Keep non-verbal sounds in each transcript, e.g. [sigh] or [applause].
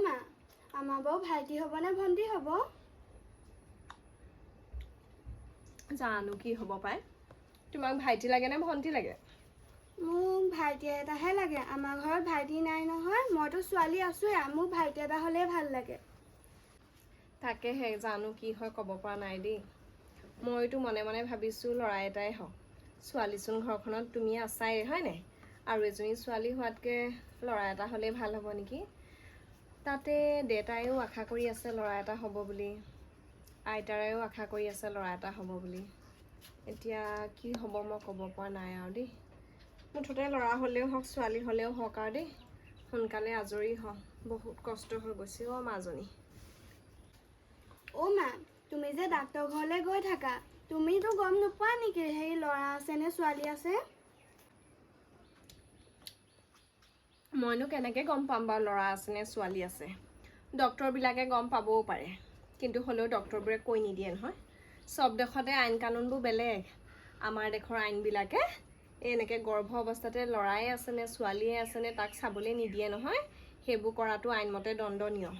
মা আমাৰ বাৰু ভাইটি হ'ব নে ভণ্টি হ'ব? জানো কি হ'ব পাই। তোমাক ভাইটি লাগে নে ভণ্টি লাগে? মোক ভাইটি এটাহে লাগে আমাৰ ঘৰত ভাইটি নাই নহয় মইতো ছোৱালী আছোৱে মোক ভাইটি এটা হ'লেই ভাল লাগে। তাকেহে জানো কি হয় ক'ব পৰা নাই দেই। মইতো মনে মনে ভাবিছোঁ ল'ৰা এটাই হওক। ছোৱালীচোন ঘৰখনত তুমি আছাই হয় নাই আৰু এজনী ছোৱালী হোৱাতকৈ ল'ৰা এটা হ'লেই ভাল হ'ব নেকি? তাতে দেউতায়েও আশা কৰি আছে ল'ৰা এটা হ'ব বুলি। আইতাৰেও আশা কৰি আছে ল'ৰা এটা হ'ব বুলি। এতিয়া কি হ'ব মই ক'ব পৰা নাই আৰু দেই। মুঠতে ল'ৰা হ'লেও হওক ছোৱালী হ'লেও হওক আৰু দেই। সোনকালে আজৰি হওঁ বহুত কষ্ট হৈ গৈছে অ' মাজনী। অ' মা তুমি যে ডাক্তৰ ঘৰলৈ গৈ থাকা তুমিতো গম নোপোৱা নেকি সেই ল'ৰা আছে নে ছোৱালী আছে? মইনো কেনেকৈ গম পাম বাৰু ল'ৰা আছে নে ছোৱালী আছে? ডক্তৰবিলাকে গম পাবও পাৰে। কিন্তু হ'লেও ডক্তৰবোৰে কৈ নিদিয়ে নহয়। চব দেশতে আইন কানুনবোৰ বেলেগ। আমাৰ দেশৰ আইনবিলাকে এনেকৈ গৰ্ভ অৱস্থাতে ল'ৰাই আছে নে ছোৱালীয়ে আছে নে তাক চাবলৈ নিদিয়ে নহয়। সেইবোৰ কৰাটো আইনমতে দণ্ডনীয়।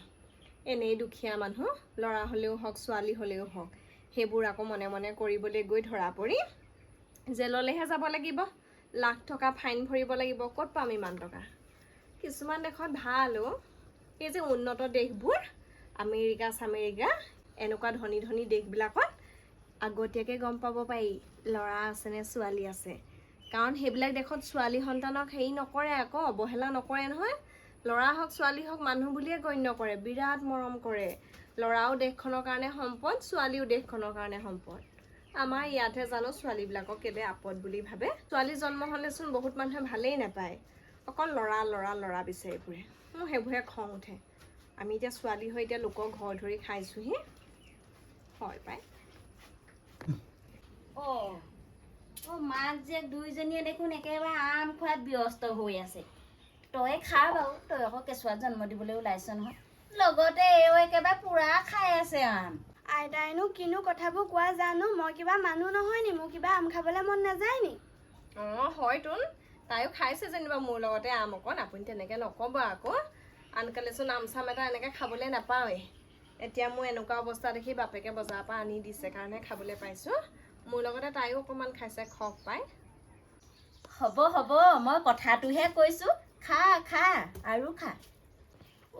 এনেই দুখীয়া মানুহ ল'ৰা হ'লেও হওক ছোৱালী হ'লেও হওক সেইবোৰ আকৌ মনে মনে কৰিবলৈ গৈ ধৰা পৰি জেললৈহে যাব লাগিব। লাখ টকা ফাইন ভৰিব লাগিব। ক'ত পাম ইমান টকা? কিছুমান দেশত ভাল এই যে উন্নত দেশবোৰ আমেৰিকা চামেৰিকা এনেকুৱা ধনী ধনী দেশবিলাকত আগতীয়াকৈ গম পাব পাৰি ল'ৰা আছেনে ছোৱালী আছে। কাৰণ সেইবিলাক দেশত ছোৱালী সন্তানক হেৰি নকৰে আকৌ অৱহেলা নকৰে নহয়। ল'ৰা হওক ছোৱালী হওক মানুহ বুলিয়ে গণ্য কৰে বিৰাট মৰম কৰে। ল'ৰাও দেশখনৰ কাৰণে সম্পদ ছোৱালীও দেশখনৰ কাৰণে সম্পদ। আমাৰ ইয়াতহে জানো ছোৱালীবিলাকক কেলে আপদ বুলি ভাবে। ছোৱালী জন্ম হ'লেচোন বহুত মানুহে ভালেই নাপায়। অকল ল'ৰা ল'ৰা ল'ৰা বিচাৰি ফুৰে মোৰ সেইবোৰহে খং উঠে। আমি এতিয়া ছোৱালী হৈ এতিয়া লোকৰ ঘৰ ধৰি খাইছোহি। হয় পাই অ' অ' মাক জীয়েক দুইজনীয়ে দেখোন একেবাৰে আম খোৱাত ব্যস্ত হৈ আছে। তই খা বাৰু তই আকৌ কেঁচুৱাত জন্ম দিবলৈ ওলাইছ নহয়। লগতে এও একেবাৰে পুৰা খাই আছে আম। আইতাইনো কিনো কথাবোৰ কোৱা জানো? মই কিবা মানুহ নহয় নি? মোৰ কিবা আম খাবলৈ মন নাযায় নি? অঁ হয়তোন। তাইও খাইছে যেনিবা মোৰ লগতে আম অকণ আপুনি তেনেকৈ নক'ব আকৌ। আনকালেচোন আম চাম এটা এনেকৈ খাবলৈ নাপাওঁৱেই। এতিয়া মোৰ এনেকুৱা অৱস্থা দেখি বাপেকে বজাৰৰ পৰা আনি দিছে কাৰণে খাবলৈ পাইছোঁ। মোৰ লগতে তাইও অকণমান খাইছে খক পাই। হ'ব হ'ব মই কথাটোহে কৈছোঁ। খা খা আৰু খা।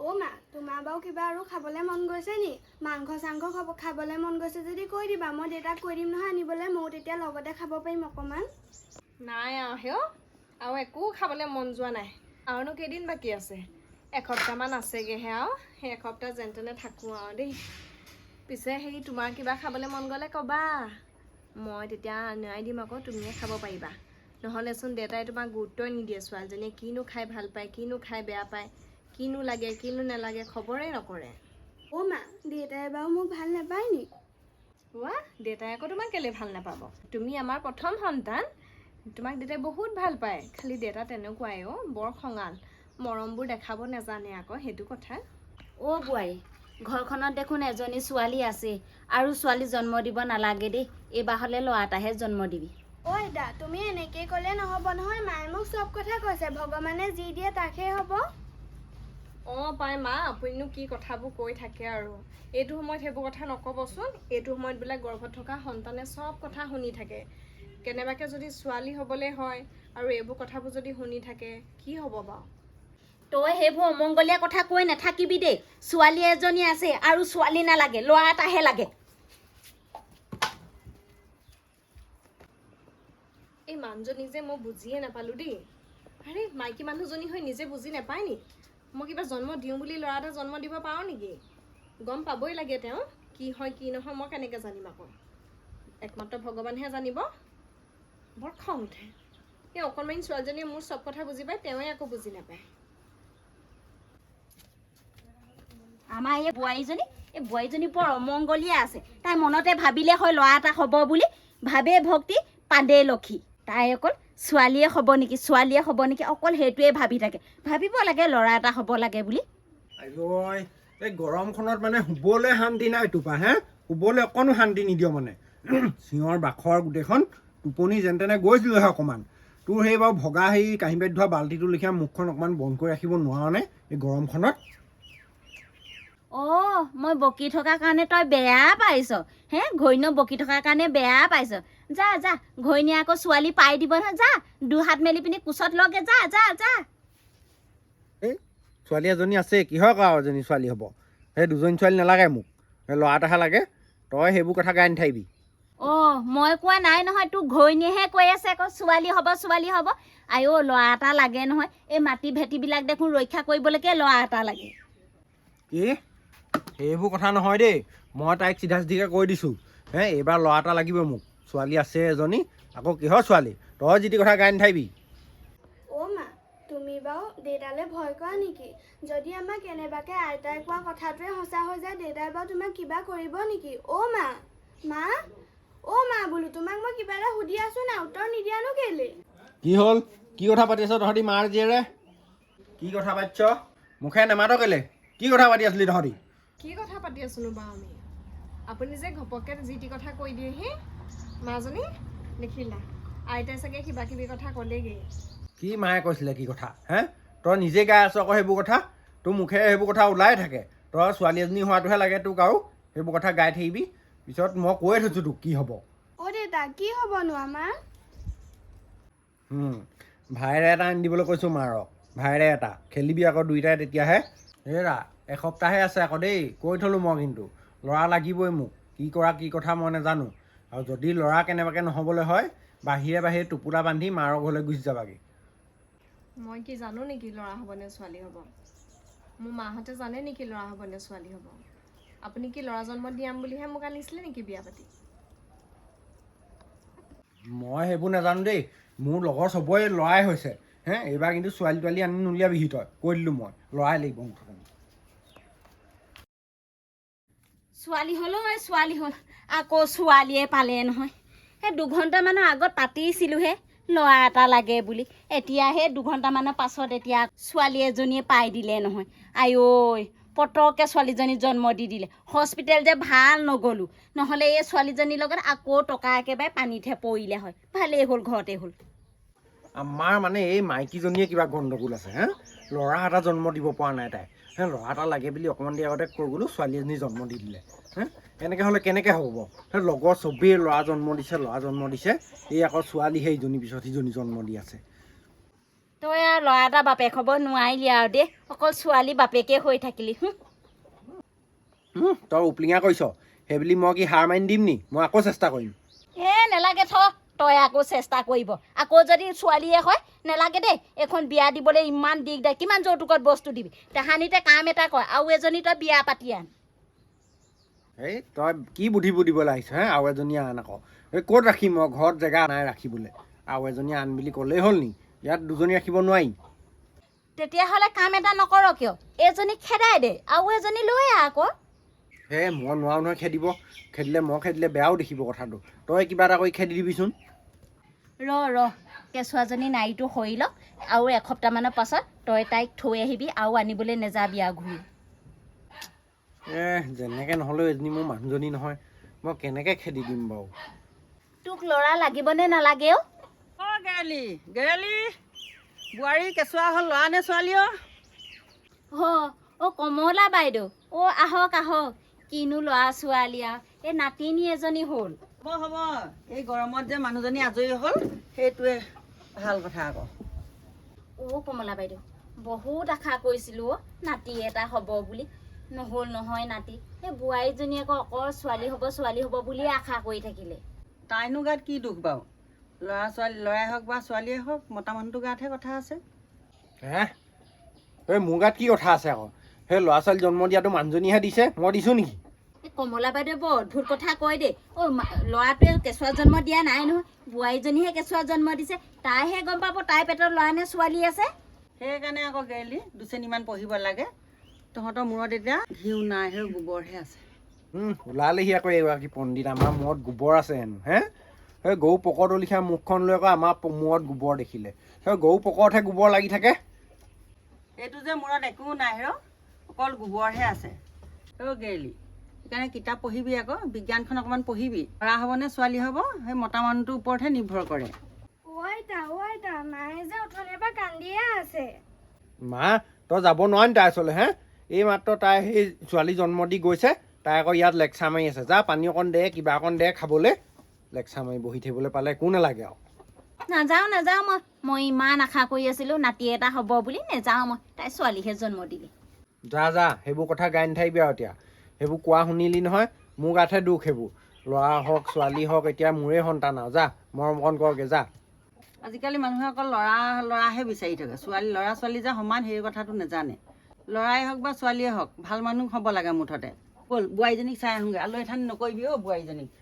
অ' মা তোমাৰ বাৰু কিবা আৰু খাবলৈ মন গৈছে নি? মাংস চাংস খাব খাবলৈ মন গৈছে যদি কৈ দিবা মই দেউতাক কৈ দিম নহয় আনিবলৈ। ময়ো তেতিয়া লগতে খাব পাৰিম অকণমান নাই আৰু হেও। আৰু একো খাবলৈ মন যোৱা নাই। আৰুনো কেইদিন বাকী আছে? এসপ্তাহমান আছেগৈহে আৰু। সেই এসপ্তাহ যেন তেনে থাকোঁ আৰু দেই। পিছে সেই তোমাৰ কিবা খাবলৈ মন গ'লে ক'বা। মই তেতিয়া আনাই দিম আকৌ তুমিয়ে খাব পাৰিবা। নহ'লেচোন দেউতাই তোমাক গুৰুত্বই নিদিয়ে ছোৱালীজনীয়ে কিনো খাই ভাল পায় কিনো খাই বেয়া পায় কিনো লাগে কিনো নালাগে খবৰেই নকৰে। অ' মা দেউতাই বাৰু মোক ভাল নাপায় নি ৱা দেউতাই আকৌ তোমাক কেলৈ ভাল নাপাব? তুমি আমাৰ প্ৰথম সন্তান। তোমাক দেউতাই বহুত ভাল পায়। খালি দেউতা তেনেকুৱাই অ' বৰ খঙাল। মৰমবোৰ দেখাব নাজানে আকৌ সেইটো কথা। অ' বোৱাৰী ঘৰখনত দেখোন এজনী ছোৱালী আছে আৰু ছোৱালী জন্ম দিব নালাগে দেই। এইবাৰ হ'লে ল'ৰা এটাহে জন্ম দিবি। ঐ দা তুমি এনেকেই ক'লে নহ'ব নহয় মায়ে মোক চব কথা কৈছে ভগৱানে যি দিয়ে তাকহে হ'ব। অঁ পাই মা আপুনিনো কি কথাবোৰ কৈ থাকে আৰু। এইটো সময়ত সেইবোৰ কথা নক'বচোন এইটো সময়ত বোলে গৰ্ভত থকা সন্তানে চব কথা শুনি থাকে। কেনেবাকৈ যদি ছোৱালী হ'বলৈ হয় আৰু এইবোৰ কথাবোৰ যদি শুনি থাকে কি হ'ব বাৰু? তই সেইবোৰ অমংগলীয়া কথা কৈ নাথাকিবি দেই। ছোৱালী এজনী আছে আৰু ছোৱালী নালাগে ল'ৰা এটাহে লাগে। এই মানুহজনী যে মই বুজিয়ে নাপালোঁ দেই। আৰে মাইকী মানুহজনী হৈ নিজে বুজি নাপায় নি? মই কিবা জন্ম দিওঁ বুলি ল'ৰা এটা জন্ম দিব পাৰোঁ নেকি? গম পাবই লাগে তেওঁ কি হয় কি নহয় মই কেনেকৈ জানিম আকৌ? একমাত্ৰ ভগৱানহে জানিব। বৰ খং উঠে। এই অকণমানি ছোৱালীজনীয়ে মোৰ চব কথা বুজি পায় তেওঁৱে আকৌ বুজি নাপায়। আমাৰ এই বোৱাৰীজনী এই বোৱাৰীজনী বৰ অমংগলীয়া আছে। তাই মনতে ভাবিলে হয় ল'ৰা এটা হ'ব বুলি। ভাবে ভক্তি পাদে লক্ষী তাই অকল ছোৱালীয়ে হ'ব নেকি ছোৱালীয়ে হ'ব নেকি অকল সেইটোৱে ভাবি থাকে। ভাবিব লাগে ল'ৰা এটা হ'ব লাগে বুলি। এই গৰমখনত মানে শুবলৈ শান্তি নাই তোপা হে? শুবলৈ অকণো শান্তি নিদিয় মানে। [clears throat] চিঞৰ বাখৰ গোটেইখন টোপনি যেন তেনে গৈছিলোহে অকণমান। তোৰ সেই বাৰু ভগা সেই কাঁহী বাতি ধোৱা বাল্টিটো লেখীয়া মুখখন অকণমান বন্ধ কৰি ৰাখিব নোৱাৰনে এই গৰমখনত? অ' মই বকি থকাৰ কাৰণে তই বেয়া পাইছ। হে ঘৈণীয়েক বকি থকাৰ কাৰণে বেয়া পাইছ। যা যা ঘৈণীয়ে আকৌ ছোৱালী পাই দিব নহয় যা দুহাত মেলি পিনি কোচত লগে যা যা যা। এই ছোৱালী এজনী আছে কিহৰ আৰু এজনী ছোৱালী হ'ব? সেই দুজনী ছোৱালী নালাগে মোক। সেই ল'ৰা এটাহে লাগে। তই সেইবোৰ কথা গাই নাথাকিবি। অ' মই কোৱা নাই নহয় তোৰ ঘৈণীয়েহে কৈ আছে আকৌ ছোৱালী হ'ব ছোৱালী হ'ব। আইঅ ল'ৰা এটা লাগে নহয় এই মাটি ভেটিবিলাক দেখোন ৰক্ষা কৰিবলৈকে ল'ৰা এটা লাগে। কি? সেইবোৰ কথা নহয় দেই মই তাইক চিধা চিধিকৈ কৈ দিছোঁ। হে এইবাৰ ল'ৰা এটা লাগিব মোক ছোৱালী আছে এজনী আকৌ কিহৰ ছোৱালী? তই যি টি কথা গাই নাথাকিবি অ' মা তুমি বাৰু দেউতালৈ ভয় কৰা নেকি? যদি আমাক কেনেবাকৈ আইতাই কোৱা কথাটোৱে সঁচা হৈ যায় দেউতাই বাৰু তোমাক কিবা কৰিব নেকি? অ' মা মা? অ' মা বোলো তোমাক মই কিবা এটা সুধি আছোঁ না উত্তৰ নিদিয়ানো কেলে? কি হ'ল? কি কথা পাতি আছ তহঁতি মাৰ জীয়েৰে? কি কথা পাতিছ? মুখে নেমাত কেলে? কি কথা পাতি আছিলি তহঁতি? কি কথা পাতি আছোনো বাৰু আমি? আপুনি যে ঘপককৈ যি টি কথা কৈ দিয়েহি মাজনী দেখিলা? আইতাই চাগে কিবা কিবি কথা ক'লেগৈ। কি মায়ে কৈছিলে কি কথা হে? তই নিজে গাই আছ আকৌ সেইবোৰ কথা? তোৰ মুখেৰে সেইবোৰ কথা ওলাই থাকে। তই ছোৱালী এজনী হোৱাটোহে লাগে তোক আৰু সেইবোৰ কথা গাই থাকিবি। পিছত মই কৈয়ে থৈছোঁ তোক কি হ'ব। অ' দেউতা কি হ'বনো আমাৰ? ভাইৰে এটা আনি দিবলৈ কৈছোঁ মাৰক ভাইৰে এটা খেলিবি আকৌ দুইটাই তেতিয়াহে। হেৰা এসপ্তাহে আছে আকৌ দেই কৈ থলোঁ মই কিন্তু ল'ৰা লাগিবই মোক কি কৰা কি কথা মই নাজানো। আৰু যদি ল'ৰা কেনেবাকৈ নহ'বলৈ হয় বাহিৰে বাহিৰে টোপোলা বান্ধি মাৰৰ ঘৰলৈ গুচি যাবাগৈ। মই কি জানো নেকি ল'ৰা হ'ব নে ছোৱালী হ'ব? মোৰ মাহঁতে জানে নেকি ল'ৰা হ'ব নে ছোৱালী হ'ব? আপুনি কি ল'ৰা জন্ম দিয়াম বুলিহে মোক আনিছিলে নেকি বিয়া পাতি? মই সেইবোৰ নাজানো দেই। মোৰ লগৰ চবৰে ল'ৰাই হৈছে। হে এইবাৰ কিন্তু ছোৱালী তোৱালী আনি নুলিয়াবিহি তই। কৈ দিলোঁ মই ল'ৰাই লাগিব মুঠতে ছোৱালী হ'লেও এই ছোৱালী হ'ল। আকৌ ছোৱালীয়ে পালে নহয়। সেই দুঘণ্টামানৰ আগত পাতিছিলোঁহে ল'ৰা এটা লাগে বুলি। এতিয়া সেই দুঘণ্টামানৰ পাছত এতিয়া ছোৱালী এজনীয়ে পাই দিলে নহয়। আইঐ পতককৈ ছোৱালীজনী জন্ম দি দিলে। হস্পিটেল যে ভাল নগ'লোঁ। নহ'লে এই ছোৱালীজনীৰ লগত আকৌ টকা একেবাৰে পানীতহে পৰিলে হয়। ভালেই হ'ল ঘৰতে হ'ল। আমাৰ মানে এই মাইকীজনীয়ে কিবা গণ্ডগোল আছে হে? ল'ৰা এটা জন্ম দিব পৰা নাই তাই। হে ল'ৰা এটা লাগে বুলি অকণমান দেৰি আগতে কৈ গ'লোঁ ছোৱালী এজনী জন্ম দি দিলে। হে? এনেকৈ হ'লে কেনেকৈ হ'ব? লগৰ চবেই ল'ৰা জন্ম দিছে ল'ৰা জন্ম দিছে। এই আকৌ ছোৱালীহে ইজনী পিছত সিজনী জন্ম দি আছে। তই আৰু ল'ৰা এটা বাপেক হ'ব নোৱাৰিলি আৰু দেই। অকল ছোৱালী বাপেকে হৈ থাকিলি তই উপলিঙা কৰিছ সেইবুলি মই কি হাৰ মানি দিম নি? মই আকৌ চেষ্টা কৰিম। এ নেলাগে থ। তই আকৌ চেষ্টা কৰিব। আকৌ যদি ছোৱালীয়ে হয় নেলাগে দেই এইখন বিয়া দিবলৈ ইমান দিগদাৰ কিমান যৌতুকত বস্তু দিবি? তাহানিতে কাম এটা কৰ আৰু এজনী তই বিয়া পাতি আন। এই তই কি বুদ্ধিবোৰ দিবলৈ আহিছ হে? আৰু এজনী আন আকৌ। এই ক'ত ৰাখিম মই? ঘৰত জেগা নাই ৰাখিবলৈ। আৰু এজনী আন বুলি ক'লেই হ'ল নি? ইয়াত দুজনী ৰাখিব নোৱাৰি। তেতিয়াহ'লে কাম এটা নকৰ কিয়? এজনী খেদাই দে আৰু এজনী লৈ আহ আকৌ। হে মই নোৱাৰো নহয় খেদিব। খেদিলে মই খেদিলে বেয়াও দেখিব কথাটো। তই কিবা এটা কৰি খেদি দিবিচোন। ৰ ৰ কেঁচুৱাজনী নাৰীটো সৰি লওক আৰু এসপ্তাহমানৰ পাছত তই তাইক থৈ আহিবি আৰু আনিবলৈ নেযাবি আৰু ঘূৰি। এ যেনেকৈ নহ'লেও এজনী মোৰ মানুহজনী নহয়। মই কেনেকৈ খেদি দিম বাৰু? তোক ল'ৰা লাগিবনে নালাগে গেলি? গেলি? বোৱাৰী কেঁচুৱা হ'ল ল'ৰা নে ছোৱালী অ? অ' কমলা বাইদেউ অ' আহক আহক। কিনো ল'ৰা ছোৱালী আৰু এই নাতিনী এজনী হ'ল। হ'ব হ'ব। এই গৰমত যে মানুহজনী আজৰি হ'ল সেইটোৱে ভাল কথা আকৌ। অ' কমলা বাইদেউ বহুত আশা কৰিছিলোঁ অ' নাতি এটা হ'ব বুলি। নহ'ল নহয় নাতি এই বোৱাৰীজনী আকৌ অকল ছোৱালী হ'ব ছোৱালী হ'ব বুলিয়ে আশা কৰি থাকিলে। তাইনো গাত কি দুখ বাৰু? ল'ৰা ছোৱালী ল'ৰাই হওক বা ছোৱালীয়ে হওক মতা মানুহটোৰ গাতহে কথা আছে। হে? এই মোৰ গাত কি কথা আছে আকৌ? সেই ল'ৰা ছোৱালী জন্ম দিয়াটো মানুহজনীহে দিছে মই দিছোঁ নেকি? এই কমলা বাইদেৱে বৰ অদ্ভুত কথা কয় দেই। অ' ল'ৰাটোৱে কেঁচুৱা জন্ম দিয়া নাই নহয় বোৱাৰীজনীহে কেঁচুৱা জন্ম দিছে। তাইহে গম পাব তাইৰ পেটত ল'ৰা নে ছোৱালী আছে। সেইকাৰণে আকৌ গেলি দুচেনীমান পঢ়িব লাগে। তহঁতৰ মূৰত এতিয়া ঘিউ নাই সেই গোবৰহে আছে। হুম, ওলালেহি আকৌ এগৰাকী পণ্ডিত আমাৰ মূৰত গোবৰ আছে হেনো হে? সেই গৰু পকৰটো লিখা মুখখন লৈ আকৌ আমাৰ মূৰত গোবৰ দেখিলে। সেই গৰু পকৰতহে গোবৰ লাগি থাকে। এইটো যে মূৰত একো নাই ৰ অকল গোবৰহে আছে। অ' গেলি সেইকাৰণে কিতাপ পঢ়িবি আকৌ বিজ্ঞানখন অকণমান পঢ়িবি। ল'ৰা হ'ব নে ছোৱালী হ'ব সেই মতা মানুহটোৰ ওপৰতহে নিৰ্ভৰ কৰে। মা তই যাব নোৱাৰ নি তাইৰ ওচৰলৈ হে? এই মাত্ৰ তাই সেই ছোৱালী জন্ম দি গৈছে তাই আকৌ ইয়াত লেকচাৰ মাৰি আছে। যা পানী অকণ দে কিবা অকণ দে খাবলৈ। লেকচাৰ মাৰি বহি থাকিবলৈ পালে একো নালাগে আৰু। নাযাওঁ নাযাওঁ মই। মই ইমান আশা কৰি আছিলোঁ নাতি এটা হ'ব বুলি। নেযাওঁ মই। তাই ছোৱালীহে জন্ম দিলে। যা যা সেইবোৰ কথা গাই নাথাকিবি আৰু এতিয়া। সেইবোৰ কোৱা শুনিলি নহয় মোৰ গাতহে দুখ সেইবোৰ। ল'ৰা হওক ছোৱালী হওক এতিয়া মোৰে সন্তান আৰু। যা মৰম অকণ কৰগে যা। আজিকালি মানুহে অকল ল'ৰা ল'ৰাহে বিচাৰি থাকে। ছোৱালী ল'ৰা ছোৱালী যে সমান সেই কথাটো নাজানে। ল'ৰাই হওক বা ছোৱালীয়ে হওক ভাল মানুহ হ'ব লাগে মুঠতে। ব'ল বোৱাৰীজনীক চাই আহোঁগৈ। আলৈ এঠানি নকৰিবি অ' বোৱাৰীজনীক।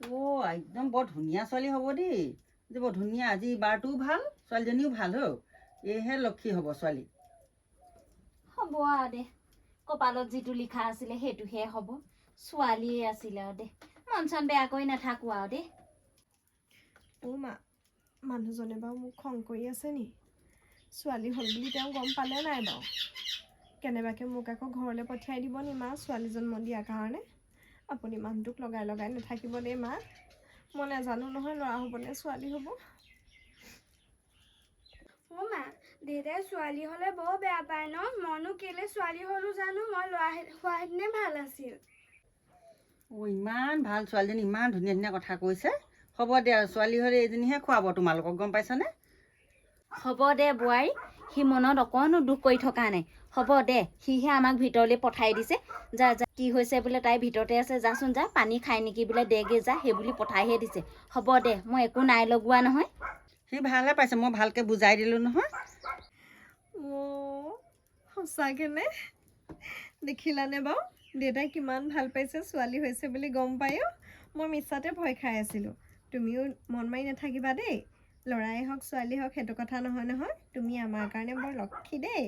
অ' একদম বৰ ধুনীয়া ছোৱালী হ'ব দেই। যে বৰ ধুনীয়া আজি বাৰটোও ভাল ছোৱালীজনীও ভাল হ এইহে লক্ষী হ'ব ছোৱালী। হ'ব আৰু দে। কপালত যিটো লিখা আছিলে সেইটোহে হ'ব। ছোৱালীয়ে আছিলে আৰু দে। মন চন বেয়া কৰি নাথাকোঁ আৰু দেই অ' মা মানুহজনে বাৰু মোক খং কৰি আছে নি? ছোৱালী হ'ল বুলি তেওঁ গম পালে নাই বাৰু। কেনেবাকৈ মোক আকৌ ঘৰলৈ পঠিয়াই দিব নি মা ছোৱালী জন্ম দিয়াৰ কাৰণে? আপুনি মানুহটোক লগাই লগাই নাথাকিব দেই মা। মই নাজানো নহয় ল'ৰা হ'বনে ছোৱালী হ'ব। অ' মা দেউতাই ছোৱালী হ'লে বৰ বেয়া পায় ন? মইনো কেলে ছোৱালী হ'লো জানো? মই ল'ৰা হোৱাহেঁতেনে ভাল আছিল। অ' ইমান ভাল ছোৱালীজনী ইমান ধুনীয়া ধুনীয়া কথা কৈছে। হ'ব দে ছোৱালী হ'লে এইজনীহে খুৱাব তোমালোকক গম পাইছানে? হ'ব দে বোৱাৰী। সি মনত অকণো দুখ কৰি থকা নাই। হ'ব দে সিহে আমাক ভিতৰলৈ পঠাই দিছে। যা যা কি হৈছে বোলে তাই ভিতৰতে আছে। যাচোন যা পানী খাই নেকি বোলে দেগে যা সেই বুলি পঠাইহে দিছে। হ'ব দে মই একো নাই লগোৱা নহয়। সি ভালহে পাইছে মই ভালকৈ বুজাই দিলোঁ নহয়। সঁচাকেনে দেখিলানে বাৰু? দেউতাই কিমান ভাল পাইছে ছোৱালী হৈছে বুলি গম পায়ো মই মিছাতে ভয় খাই আছিলোঁ। তুমিও মন মাৰি নাথাকিবা দেই। ল'ৰাই হওক ছোৱালী হওক সেইটো কথা নহয় নহয়। তুমি আমাৰ কাৰণে বৰ লক্ষী দেই।